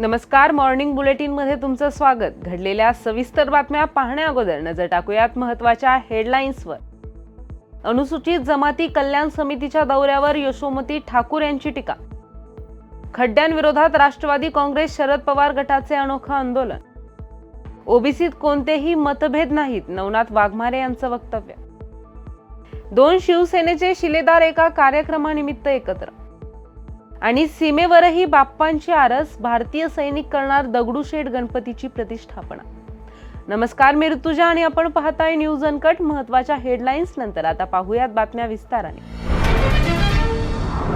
नमस्कार मॉर्निंग बुलेटिनमध्ये तुमचं स्वागत. घडलेल्या सविस्तर बातम्या पाहण्या अगोदर नजर टाकूयात महत्त्वाच्या हेडलाईन्सवर अनुसूचित जमाती कल्याण समितीच्या दौऱ्यावर यशोमती ठाकूर यांची टीका. खड्ड्यांविरोधात राष्ट्रवादी काँग्रेस शरद पवार गटाचे अनोखं आंदोलन. ओबीसीत कोणतेही मतभेद नाहीत नवनाथ वाघमारे यांचं वक्तव्य. दोन शिवसेनेचे शिलेदार एका कार्यक्रमानिमित्त एकत्र. आणि सीमेवरही बाप्पांची आरस भारतीय सैनिक करणार दगडूशेठ गणपतीची प्रतिष्ठापना. नमस्कार मी ऋतुजा आणि आपण पाहताय न्यूज अनकट. महत्त्वाच्या हेडलाईन्स नंतर आता पाहूयात बातम्या विस्ताराने.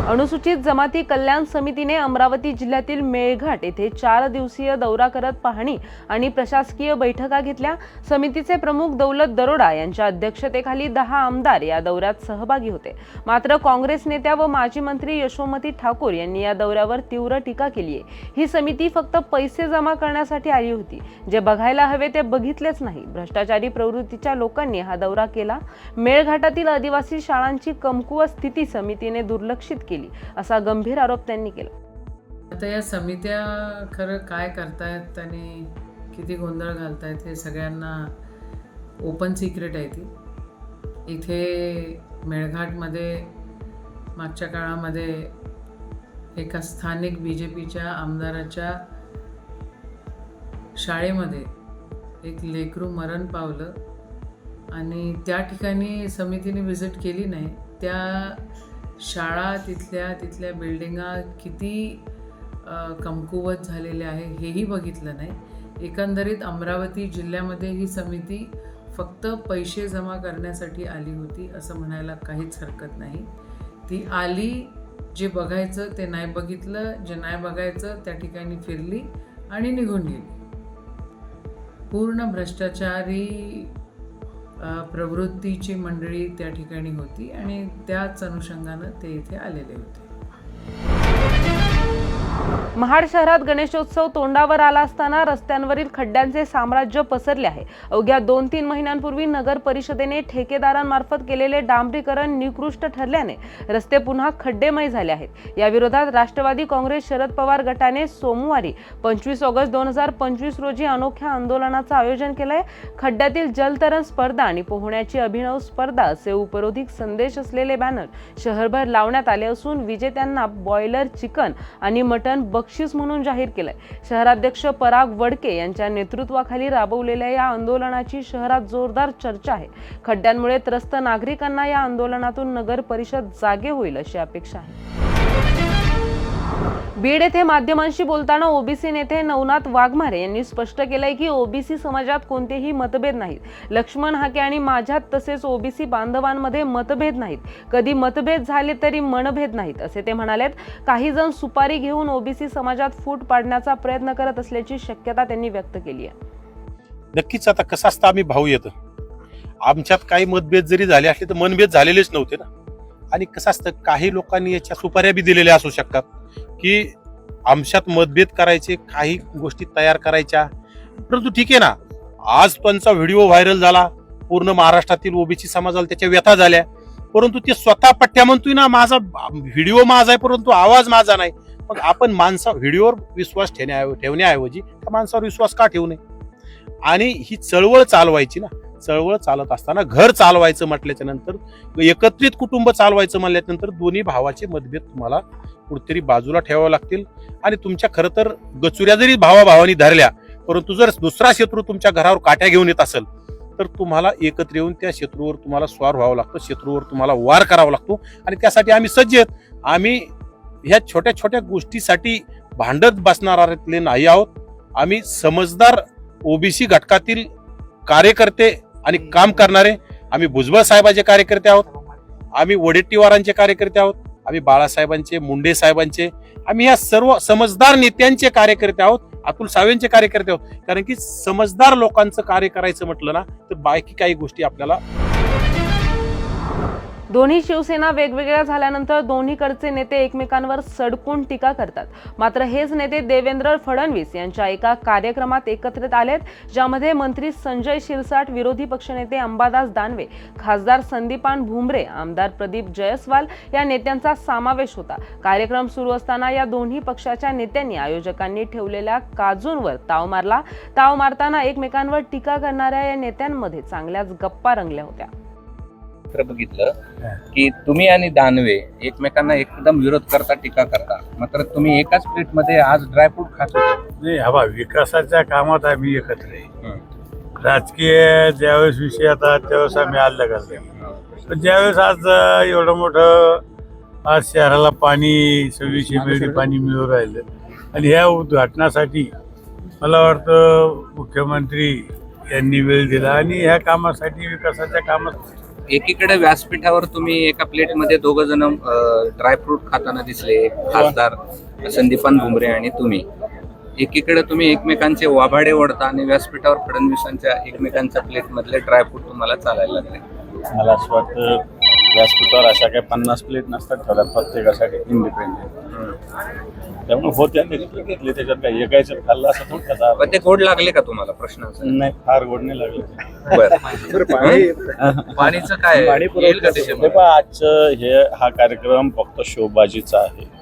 अनुसूचित जमाती कल्याण समितीने अमरावती जिल्ह्यातील मेळघाट येथे चार दिवसीय दौरा करत पाहणी आणि प्रशासकीय बैठका घेतल्या. समितीचे प्रमुख दौलत दरोडा यांच्या अध्यक्षतेखाली दहा आमदार या दौऱ्यात सहभागी होते. मात्र काँग्रेस नेत्या व माजी मंत्री यशोमती ठाकूर यांनी या दौऱ्यावर तीव्र टीका केली आहे ही समिती फक्त पैसे जमा करण्यासाठी आली होती. जे बघायला हवे ते बघितलेच नाही. भ्रष्टाचारी प्रवृत्तीच्या लोकांनी हा दौरा केला. मेळघाटातील आदिवासी शाळांची कमकुवत स्थिती समितीने दुर्लक्षित केली. असा गंभीर आरोप त्यांनी केला. आता या समित्या खरं काय करतायत आणि किती गोंधळ घालतायत हे सगळ्यांना ओपन सिक्रेट आहे ती. इथे मेळघाटमध्ये मागच्या काळामध्ये एका स्थानिक बी जे पीच्या आमदाराच्या शाळेमध्ये एक लेकरू मरण पावलं आणि त्या ठिकाणी समितीने व्हिजिट केली नाही. त्या शाळा तिथल्या तिथल्या बिल्डिंगा किती कमकुवत झालेल्या आहे हेही बघितलं नाही. एकंदरीत अमरावती जिल्ह्यामध्ये ही समिती फक्त पैसे जमा करण्यासाठी आली होती असं म्हणायला काहीच हरकत नाही. ती आली जे बघायचं ते नाही बघितलं जे नाही बघायचं त्या ठिकाणी फिरली आणि निघून गेली. पूर्ण भ्रष्टाचारी प्रवृत्तीची मंडळी त्या ठिकाणी होती आणि त्याच अनुषंगानं ते इथे आलेले होते. महाड शहरात गणेशोत्सव तोंडावर आला असताना रस्त्यांवरील खड्ड्यांचे साम्राज्य पसरले आहे. अवघ्या दोन तीन महिन्यांपूर्वी नगर परिषदेने ठेकेदारांमार्फत केलेले डांबरीकरण निकृष्ट ठरल्याने रस्ते पुन्हा खड्डेमय झाले आहेत. याविरोधात राष्ट्रवादी काँग्रेस शरद पवार गटाने सोमवारी पंचवीस ऑगस्ट दोन हजार पंचवीस रोजी अनोख्या आंदोलनाचं आयोजन केलंय. खड्ड्यातील जलतरण स्पर्धा आणि पोहण्याची अभिनव स्पर्धा असे उपरोधिक संदेश असलेले बॅनर शहरभर लावण्यात आले असून विजेत्यांना बॉयलर चिकन आणि मटन बक बक्षीस म्हणून जाहीर केलंय. शहराध्यक्ष पराग वडके यांच्या नेतृत्वाखाली राबवलेल्या या आंदोलनाची शहरात जोरदार चर्चा आहे. खड्ड्यांमुळे त्रस्त नागरिकांना या आंदोलनातून नगर परिषद जागे होईल अशी अपेक्षा आहे. बीड येथे माध्यमांशी बोलताना ओबीसी नेते नवनाथ वाघमारे यांनी स्पष्ट केलंय की ओबीसी समाजात कोणतेही मतभेद नाहीत. लक्ष्मण हाके आणि माझ्यात तसेच ओबीसी बांधवांमध्ये मतभेद नाहीत. कधी मतभेद झाले तरी मनभेद नाहीत असे ते म्हणालेत. काही जण सुपारी घेऊन ओबीसी समाजात फूट पाडण्याचा प्रयत्न करत असल्याची शक्यता त्यांनी व्यक्त केली आहे. नक्कीच आता कसं असतं आम्ही भाऊ येतो. आमच्यात काही मतभेद जरी झाले असले तर मनभेद झालेलेच नव्हते ना. आणि कसं असतं काही लोकांनी याच्या सुपाऱ्या बी दिलेल्या असू शकतात. की आमच्यात मतभेद करायचे काही गोष्टी तयार करायच्या. परंतु ठीक आहे ना आज त्यांचा व्हिडिओ व्हायरल झाला पूर्ण महाराष्ट्रातील ओबीसी समाजाला त्याच्या व्यथा झाल्या. परंतु ते स्वतः पट्ट्या म्हणतोय ना माझा व्हिडिओ माझा आहे परंतु आवाज माझा नाही. मग आपण माणसा व्हिडिओवर विश्वास ठेवण्या ठेवण्याऐवजी त्या माणसावर विश्वास का ठेवू नये? आणि ही चळवळ चालवायची ना चळवळ चालत असताना घर चालवायचं म्हटल्याच्या नंतर एकत्रित कुटुंब चालवायचं म्हटल्यानंतर दोन्ही भावाचे मतभेद तुम्हाला कुठेतरी बाजूला ठेवावे लागतील. आणि तुमच्या खरं तर गचुऱ्या जरी भावाभावानी धरल्या परंतु जर दुसरा शत्रू तुमच्या घरावर काट्या घेऊन येत असेल तर तुम्हाला एकत्र येऊन त्या शत्रूवर तुम्हाला स्वार व्हावं लागतं शत्रूवर तुम्हाला वार करावा लागतो. आणि त्यासाठी आम्ही सज्ज आहेत. आम्ही ह्या छोट्या छोट्या गोष्टीसाठी भांडत बसणाऱ्यातले नाही आहोत. आम्ही समजदार ओबीसी घटकातील कार्यकर्ते आणि काम करणारे आम्ही भुजबळ साहेबांचे कार्यकर्ते आहोत. आम्ही वडेट्टीवारांचे कार्यकर्ते आहोत. आम्ही बाळासाहेबांचे मुंडे साहेबांचे आम्ही या सर्व समजदार नेत्यांचे कार्यकर्ते आहोत अतुल सावेंचे कार्यकर्ते आहोत. कारण की समजदार लोकांचं कार्य करायचं म्हटलं ना तर बाकी काही गोष्टी आपल्याला दोन्ही शिवसेना वेगवेगळ्या झाल्यानंतर दोन्हीकडचे नेते एकमेकांवर सडकून टीका करतात. मात्र हेच नेते देवेंद्र फडणवीस यांच्या एका कार्यक्रमात एकत्रित आलेत ज्यामध्ये मंत्री संजय शिरसाट विरोधी पक्षनेते अंबादास दानवे खासदार संदीपान भुमरे आमदार प्रदीप जयस्वाल या नेत्यांचा समावेश होता. कार्यक्रम सुरू असताना या दोन्ही पक्षाच्या नेत्यांनी आयोजकांनी ठेवलेल्या काजूंवर ताव मारला. ताव मारताना एकमेकांवर टीका करणाऱ्या या नेत्यांमध्ये चांगल्याच गप्पा रंगल्या होत्या. चित्र बघितलं की तुम्ही आणि दानवे एकमेकांना एकदम विरोध करता टीका करता. मात्र तुम्ही एकाच प्लेटमध्ये आज ड्रायफ्रूट खात होते. नाही हवा विकासाच्या कामात आम्ही एकत्र आहे. राजकीय ज्यावेळेस विषय येतात त्यावेळेस आम्ही अलग अलग पण ज्यावेळेस आज एवढं मोठं आज शहराला पाणी सव्वीसशे मिळी पाणी मिळू राहिलं. आणि ह्या उद्घाटनासाठी मला वाटतं मुख्यमंत्री यांनी वेळ दिला आणि ह्या कामासाठी विकासाच्या कामात एकीकडे व्यासपीठावर तुम्ही एका प्लेटमध्ये दोघ जण ड्रायफ्रूट खाताना दिसले खासदार संदीपान भुमरे आणि तुम्ही. एकीकडे तुम्ही एकमेकांचे वाभाडे ओढता आणि व्यासपीठावर फडणवीसांच्या एकमेकांच्या प्लेटमधले ड्रायफ्रूट तुम्हाला चालायला लागले. मला असं वाटतं व्यासपीठावर अशा काही पन्नास प्लेट नसतात ठेवल्या प्रत्येकासाठी इंडिपेंडेंट त्यामुळे होत्या घेतले घेतले त्याच्यात काही एकायचं खाल्लं असं थोडं त्याचा पण ते गोड लागले का तुम्हाला प्रश्न असा? नाही फार गोड नाही लागले. बरं. पाणीचं काय येईल का हे त्याच्यामध्ये? पहा, आजचं हे हा कार्यक्रम फक्त शोबाजीचा आहे.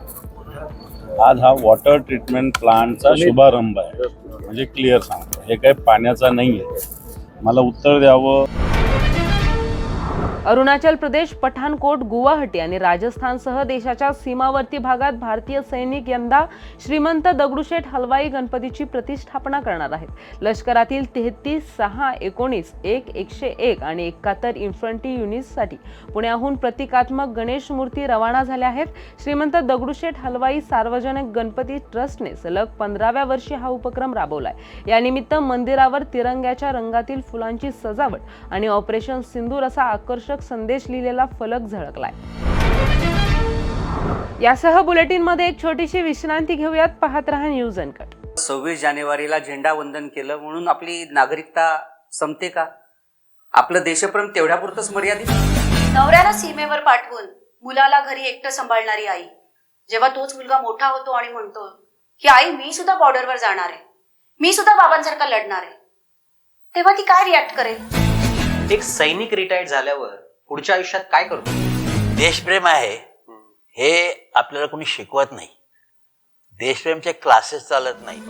आज हा वॉटर ट्रीटमेंट प्लांटचा शुभारंभ आहे. म्हणजे क्लिअर सांगतो. हे काही पाण्याचा नाही आहे मला उत्तर द्यावं. अरुणाचल प्रदेश पठाणकोट गुवाहाटी आणि राजस्थानसह देशाच्या सीमावर्ती भागात भारतीय सैनिक यंदा श्रीमंत दगडूशेठ हलवाई गणपतीची प्रतिष्ठापना करणार आहेत. लष्करातील तेहतीस सहा एकोणीस एक एकशे एक आणि एकाहत्तर इन्फंट्री युनिट्ससाठी पुण्याहून प्रतिकात्मक गणेश मूर्ती रवाना झाल्या आहेत. श्रीमंत दगडूशेठ हलवाई सार्वजनिक गणपती ट्रस्टने सलग पंधराव्या वर्षी हा उपक्रम राबवलाय. यानिमित्त मंदिरावर तिरंग्याच्या रंगातील फुलांची सजावट आणि ऑपरेशन सिंदूर असा आकर्षक संदेश लिहिलेला फलक झळकलाय. यासह बुलेटिनमध्ये एक छोटीशी विश्रांती घेऊयात. पाहत रहा न्यूज अनकट सव्वीस जानेवारीला झेंडा वंदन केलं म्हणून आपली नागरिकता संपते का? आपलं देशप्रेम तेवढ्यापुरतंच मर्यादित? नवऱ्याला सीमेवर पाठवून मुलाला घरी एकटं सांभाळणारी आई. जेव्हा तोच मुलगा मोठा होतो आणि म्हणतो की आई मी सुद्धा बॉर्डरवर जाणार आहे. मी सुद्धा बाबांसारखा लढणार आहे. तेव्हा ती काय रिॲक्ट करेल? एक सैनिक रिटायर्ड झाल्यावर पुढच्या आयुष्यात काय करतो? देशप्रेम आहे हे आपल्याला कोणी शिकवत नाही. देशप्रेमचे क्लासेस चालत नाही.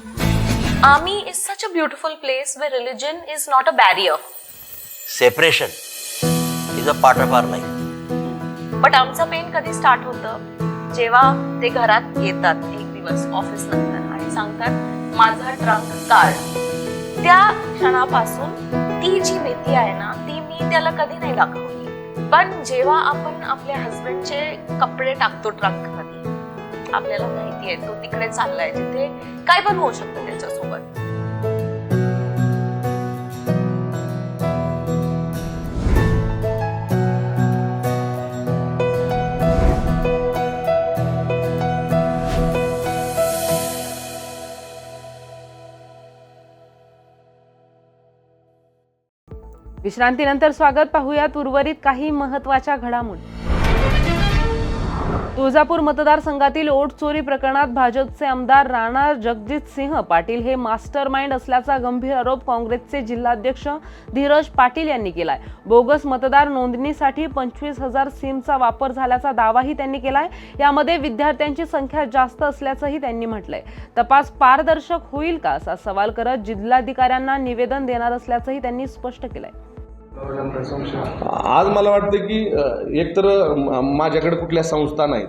Army is such a beautiful place where religion is not a barrier. Separation is a part of our life but आमचं पेन कधी स्टार्ट होतं? जेव्हा ते घरात येतात एक दिवस ऑफिस नंतर आणि सांगतात माझा ट्रंक काढ. त्या क्षणापासून ती जी भीती आहे ना ती मी त्याला कधी नाही दाखवली. पण जेव्हा आपण आपल्या हस्बंडचे कपडे टाकतो ट्रकमध्ये आपल्याला माहिती आहे तो तिकडे चाललाय जिथे काय पण होऊ शकतं त्याच्यासोबत. विश्रांतीनंतर स्वागत पाहूयात उर्वरित काही महत्त्वाच्या घडामोडी. तुळजापूर मतदारसंघातील ओट चोरी प्रकरणात भाजपचे आमदार राणा जगजित सिंह पाटील हे मास्टर माइंड असल्याचा गंभीर आरोप काँग्रेसचे जिल्हाध्यक्ष धीरज पाटील यांनी केलाय. बोगस मतदार नोंदणीसाठी पंचवीस हजार सिमचा वापर झाल्याचा दावाही त्यांनी केलाय. यामध्ये विद्यार्थ्यांची संख्या जास्त असल्याचंही त्यांनी म्हटलंय. तपास पारदर्शक होईल का असा सवाल करत जिल्हाधिकाऱ्यांना निवेदन देणार असल्याचंही त्यांनी स्पष्ट केलंय. आज मला वाटतं की एकतर माझ्याकडे कुठल्या संस्था नाहीत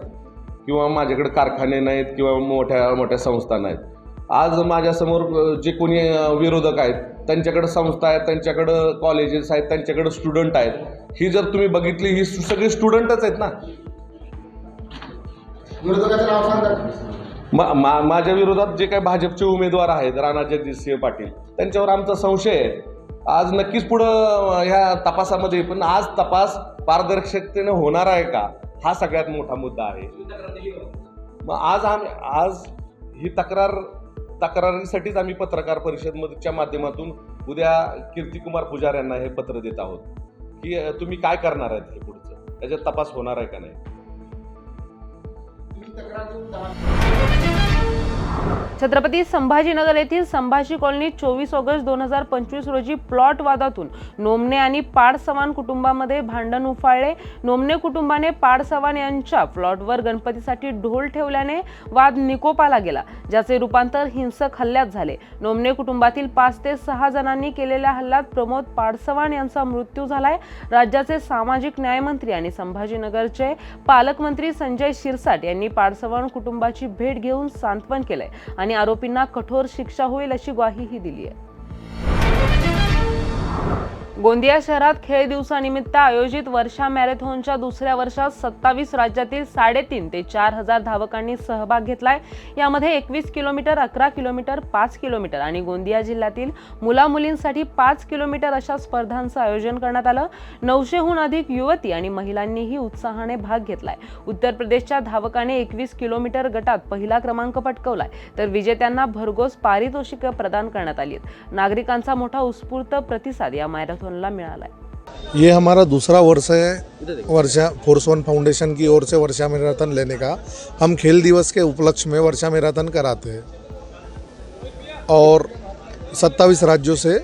किंवा माझ्याकडे कारखाने नाहीत किंवा मोठ्या मोठ्या संस्था नाहीत. आज माझ्यासमोर जे कोणी विरोधक आहेत त्यांच्याकडे संस्था आहेत त्यांच्याकडं कॉलेजेस आहेत त्यांच्याकडे स्टुडंट आहेत. ही जर तुम्ही बघितली ही सगळी स्टुडंटच आहेत ना. मा- मा- माझ्या विरोधात जे काही भाजपचे उमेदवार आहेत राणा जगजितसिंह पाटील त्यांच्यावर आमचा संशय आहे. आज नक्कीच पुढं ह्या तपासामध्ये पण आज तपास पारदर्शकतेने होणार आहे का? हा सगळ्यात मोठा मुद्दा आहे. मग आज आम्ही आज ही तक्रार तक्रारीसाठीच आम्ही पत्रकार परिषदच्या माध्यमातून उद्या कीर्तिकुमार पुजार यांना हे पत्र देत आहोत. की तुम्ही काय करणार आहेत हे पुढचं? त्याच्यात तपास होणार आहे का नाही? छत्रपती संभाजीनगर येथील संभाजी कॉलनी चोवीस ऑगस्ट दोन हजार पंचवीस रोजी प्लॉट वादातून नोमने आणि पाडसवान कुटुंबामध्ये भांडण उफाळले. नोमने कुटुंबाने पाडसवान यांच्या प्लॉटवर गणपतीसाठी ढोल ठेवल्याने वाद निकोपाला गेला ज्याचे रूपांतर हिंसक हल्ल्यात झाले. नोमने कुटुंबातील पाच ते सहा जणांनी केलेल्या हल्ल्यात प्रमोद पाडसवान यांचा मृत्यू झालाय. राज्याचे सामाजिक न्यायमंत्री आणि संभाजीनगरचे पालकमंत्री संजय शिरसाट यांनी पाडसवान कुटुंबाची भेट घेऊन सांत्वन केलंय. आणि आरोपींना कठोर शिक्षा होईल अशी ग्वाहीही दिली आहे. गोंदिया शहरात खेळ दिवसानिमित्त आयोजित वर्षा मॅरेथॉनच्या दुसऱ्या वर्षात सत्तावीस राज्यातील साडेतीन ते चार हजार धावकांनी सहभाग घेतलाय. यामध्ये एकवीस किलोमीटर अकरा किलोमीटर पाच किलोमीटर आणि गोंदिया जिल्ह्यातील मुला मुलींसाठी पाच किलोमीटर अशा स्पर्धांचं आयोजन करण्यात आलं. नऊशेहून अधिक युवती आणि महिलांनीही उत्साहाने भाग घेतलाय. उत्तर प्रदेशच्या धावकाने एकवीस किलोमीटर गटात पहिला क्रमांक पटकवलाय. तर विजेत्यांना भरघोस पारितोषिकं प्रदान करण्यात आली आहेत. नागरिकांचा मोठा उत्स्फूर्त प्रतिसाद या मॅरेथॉनला मिळालाय. ये हमारा दूसरा वर्ष है, वर्षा, फोर्स वन फाउंडेशन की ओर से वर्षा मैराथन लेने का। हम खेल दिवस के उपलक्ष्य में वर्षा मैराथन कराते हैं। और सत्ताईस राज्यों से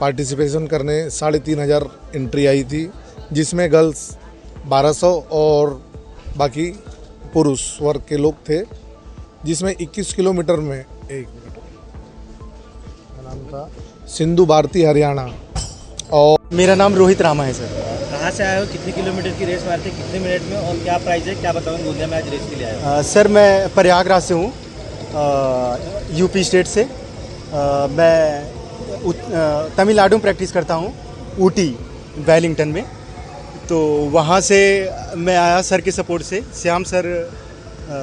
पार्टिसिपेशन करने साढ़े तीन हज़ार एंट्री आई थी, जिसमें गर्ल्स बारह सौ और बाकी पुरुष वर्ग के लोग थे, जिसमें 21 किलोमीटर में एक नाम था सिंधु भारती हरियाणा। और मेरा नाम रोहित रामा है सर। कहाँ से आए हो? कितने किलोमीटर की रेस मारते कितने मिनट में? और क्या प्राइस है? क्या बताऊँ गोंदिया में आज रेस के लिए आए हो। सर मैं प्रयागराज से हूँ यूपी स्टेट से। अ, मैं तमिलनाडु में प्रैक्टिस करता हूँ ऊटी वेलिंगटन में। तो वहाँ से मैं आया सर के सपोर्ट से। श्याम सर अ,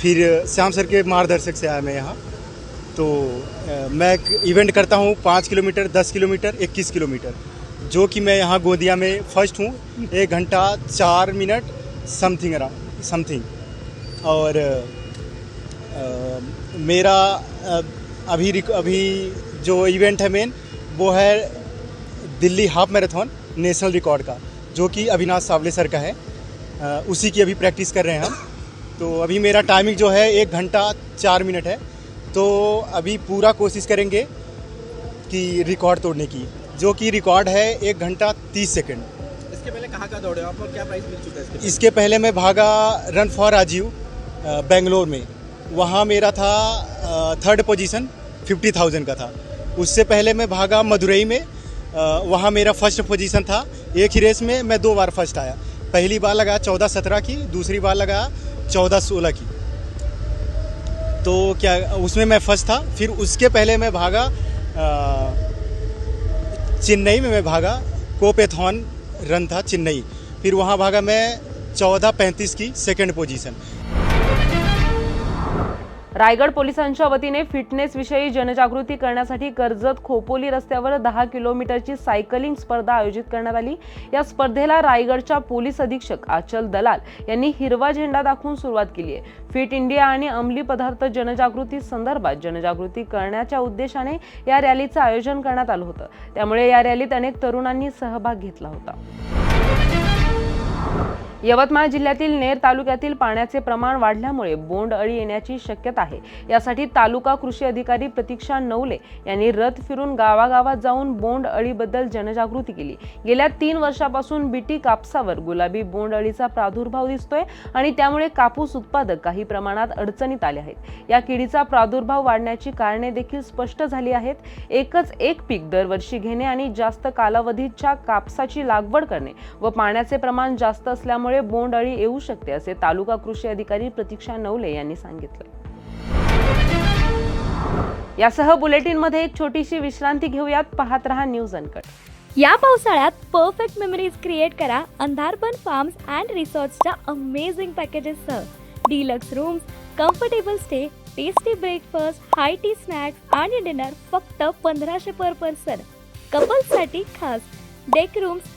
फिर श्याम सर के मार्गदर्शक से आया मैं यहाँ। तो मैं इवेंट करता हूँ पाँच किलोमीटर दस किलोमीटर इक्कीस किलोमीटर। जो कि मैं यहाँ गोंदिया में फ़र्स्ट हूँ एक घंटा चार मिनट समथिंग अराउंड समथिंग और अ, मेरा अभी अभी जो इवेंट है मेन वो है Delhi half marathon national record का जो कि अविनाश सावले सर का है। अ, उसी की अभी प्रैक्टिस कर रहे हैं हम। तो अभी मेरा टाइमिंग जो है एक घंटा चार मिनट है। तो अभी पूरा कोशिश करेंगे कि रिकॉर्ड तोड़ने की जो कि रिकॉर्ड है एक घंटा तीस सेकेंड इसके पहले कहाँ कहाँ दौड़े आप और क्या प्राइस मिल चुका है इसके इसके पहले मैं भागा रन फॉर राजीव बेंगलोर में। वहाँ मेरा था थर्ड पोजीशन फिफ्टी थाउज़ेंड का था। उससे पहले मैं भागा मदुरई में वहाँ मेरा फ़र्स्ट पोजीशन था। एक ही रेस में मैं दो बार फ़र्स्ट आया। पहली बार लगा चौदह सत्रह की दूसरी बार लगा चौदह सोलह की। तो क्या, उसमें मैं फ़र्स्ट था। फिर उसके पहले मैं भागा चेन्नई में मैं भागा। कोपेथॉन रन था चेन्नई। फिर वहाँ भागा मैं चौदह पैंतीस की सेकेंड पोजीशन रायगड पोलिसांच्या वतीने फिटनेस विषयी जनजागृती करण्यासाठी कर्जत खोपोली रस्त्यावर दहा किलोमीटरची सायकलिंग स्पर्धा आयोजित करण्यात आली. या स्पर्धेला रायगडच्या पोलीस अधीक्षक आचल दलाल यांनी हिरवा झेंडा दाखवून सुरुवात केली आहे. फिट इंडिया आणि अंमली पदार्थ जनजागृती संदर्भात जनजागृती करण्याच्या उद्देशाने या रॅलीचं आयोजन करण्यात आलं होतं. त्यामुळे या रॅलीत अनेक तरुणांनी सहभाग घेतला होता. यवतमाळ जिल्ह्यातील नेर तालुक्यातील पाण्याचे प्रमाण वाढल्यामुळे बोंड अळी येण्याची शक्यता आहे. यासाठी तालुका कृषी अधिकारी प्रतीक्षा नवले यांनी रथ फिरून गावागावात जाऊन बोंड अळीबद्दल जनजागृती केली. गेल्या तीन वर्षापासून बीटी कापसावर गुलाबी बोंड अळीचा प्रादुर्भाव दिसतोय आणि त्यामुळे कापूस उत्पादक काही प्रमाणात अडचणीत आले आहेत. या किडीचा प्रादुर्भाव वाढण्याची कारणे देखील स्पष्ट झाली आहेत. एकच एक पीक दरवर्षी घेणे आणि जास्त कालावधीच्या कापसाची लागवड करणे व पाण्याचे प्रमाण जास्त असल्यामुळे त्यामुळे बोंडअळी येऊ शकते असे तालुका कृषी अधिकारी प्रतीक्षा नवले यांनी सांगितले. यासह बुलेटिनमध्ये एक छोटीशी विश्रांती घेऊयात पाहत रहा न्यूज अनकट. या पावसाळ्यात परफेक्ट मेमरीज क्रिएट करा अंधारबन फार्म्स अँड रिसॉर्ट्सच्या amazing पॅकेजेससह deluxe rooms comfortable stay tasty breakfast high tea snacks आणि डिनर फक्त पंधराशे पर पर्सन कपल्ससाठी खास. Deck rooms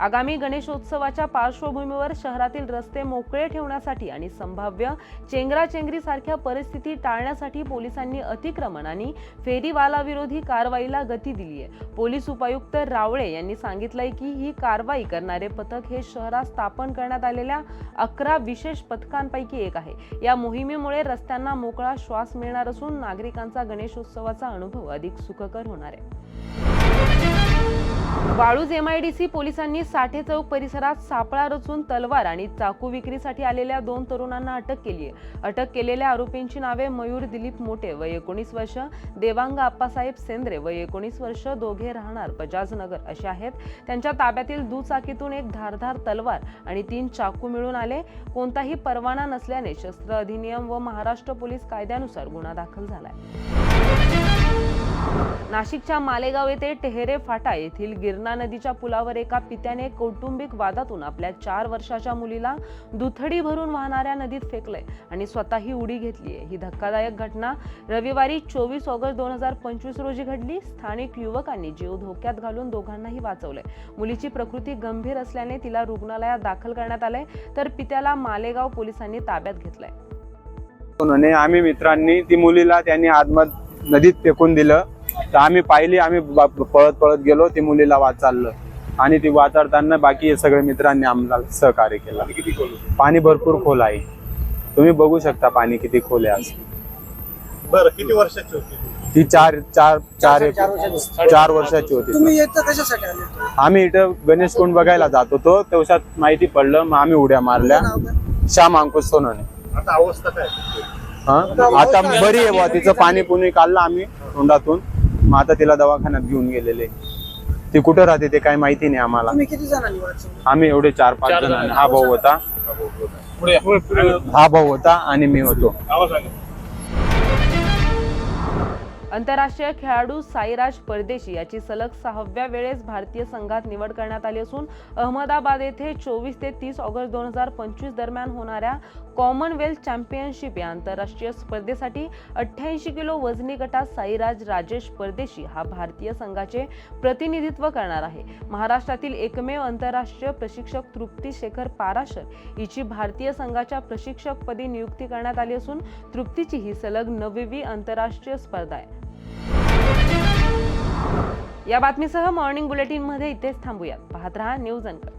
आगामी गणेशोत्सवाच्या पार्श्वभूमीवर शहरातील रस्ते मोकळे ठेवण्यासाठी आणि संभाव्य चेंगराचेंगरीसारख्या परिस्थिती टाळण्यासाठी पोलिसांनी अतिक्रमण आणि फेरीवालाविरोधी कारवाईला गती दिली आहे. पोलीस उपायुक्त रावळे यांनी सांगितलंय की ही कारवाई करणारे पथक हे शहरात स्थापन करण्यात आलेल्या अकरा विशेष पथकांपैकी एक आहे. या मोहिमेमुळे रस्त्यांना मोकळा श्वास मिळणार असून नागरिकांचा गणेशोत्सवाचा अनुभव अधिक सुखकर होणार आहे. वाळूज सी पोलिसांनी साठे चौक परिसरात सापळा रचून तलवार आणि चाकू विक्रीसाठी आलेल्या दोन तरुणांना अटक केली आहे. अटक केलेल्या आरोपींची नावे मयूर दिलीप मोठे व एकोणीस वर्ष देवांग आप्पासाहेब सेंद्रे व एकोणीस वर्ष दोघे राहणार बजाजनगर असे आहेत. त्यांच्या ताब्यातील दुचाकीतून एक धारधार तलवार आणि तीन चाकू मिळून आले. कोणताही परवाना नसल्याने शस्त्र अधिनियम व महाराष्ट्र पोलीस कायद्यानुसार गुन्हा दाखल झालाय. नाशिकच्या मालेगाव येथे टेहरे फाटा येथील गिरणा नदीच्या पुलावर एका पित्याने कौटुंबिक वादातून आपल्या चार वर्षाच्या मुलीला दुथडी भरून वाहणाऱ्या नदीत फेकलंय आणि स्वतःही उडी घेतली आहे ही धक्कादायक घटना रविवारी चोवीस ऑगस्ट दोन हजार पंचवीस रोजी घडली. स्थानिक युवकांनी जीव धोक्यात घालून दोघांनाही वाचवलंय. मुलीची प्रकृती गंभीर असल्याने तिला रुग्णालयात दाखल करण्यात आलंय तर पित्याला मालेगाव पोलिसांनी ताब्यात घेतलंय. आम्ही मित्रांनी ती मुलीला त्यांनी आत्म नदीत फेकून दिलं. तर आम्ही पाहिली आम्ही बा- पळत पळत गेलो ती मुलीला वाचवलं आणि ती वाचवताना बाकी सगळे मित्रांनी आम्हाला सहकार्य केलं. पाणी भरपूर खोल आहे. तुम्ही बघू शकता पाणी किती खोल आहे आज. बरं किती वर्षाची होती ती? चार चार चार एक चार वर्षाची होती. आम्ही इथं गणेश कुंड बघायला जात होतो. तेवढ्यात माहिती पडलं मग आम्ही उड्या मारल्या. श्याम अंकुश सोनवणे. आता अवस्था काय? हा? आता बरी आहे बुवा तिचं पाणी पुणी काढलं आम्ही तोंडातून. मग आता तिला दवाखान्यात घेऊन गेलेले. ती कुठं राहते ते काही माहिती नाही आम्हाला. तुम्ही किती जणांनी वाचवलं आम्ही एवढे चार पाच जण हा भाऊ होता. हा भाऊ होता आणि मी होतो. आंतरराष्ट्रीय खेळाडू साईराज परदेशी याची सलग सहाव्या वेळेस भारतीय संघात निवड करण्यात आली असून अहमदाबाद येथे चोवीस ते तीस ऑगस्ट दोन हजार पंचवीस दरम्यान होणाऱ्या कॉमनवेल्थ चॅम्पियनशिप या आंतरराष्ट्रीय स्पर्धेसाठी अठ्ठ्याऐंशी किलो वजनी गटात साईराज राजेश परदेशी हा भारतीय संघाचे प्रतिनिधित्व करणार आहे. महाराष्ट्रातील एकमेव आंतरराष्ट्रीय प्रशिक्षक तृप्ती शेखर पाराशर हिची भारतीय संघाच्या प्रशिक्षकपदी नियुक्ती करण्यात आली असून तृप्तीची ही सलग नववी आंतरराष्ट्रीय स्पर्धा आहे. या बातमीसह मॉर्निंग बुलेटिनमध्ये इथेच थांबूयात. पाहत रहा न्यूज अनकट.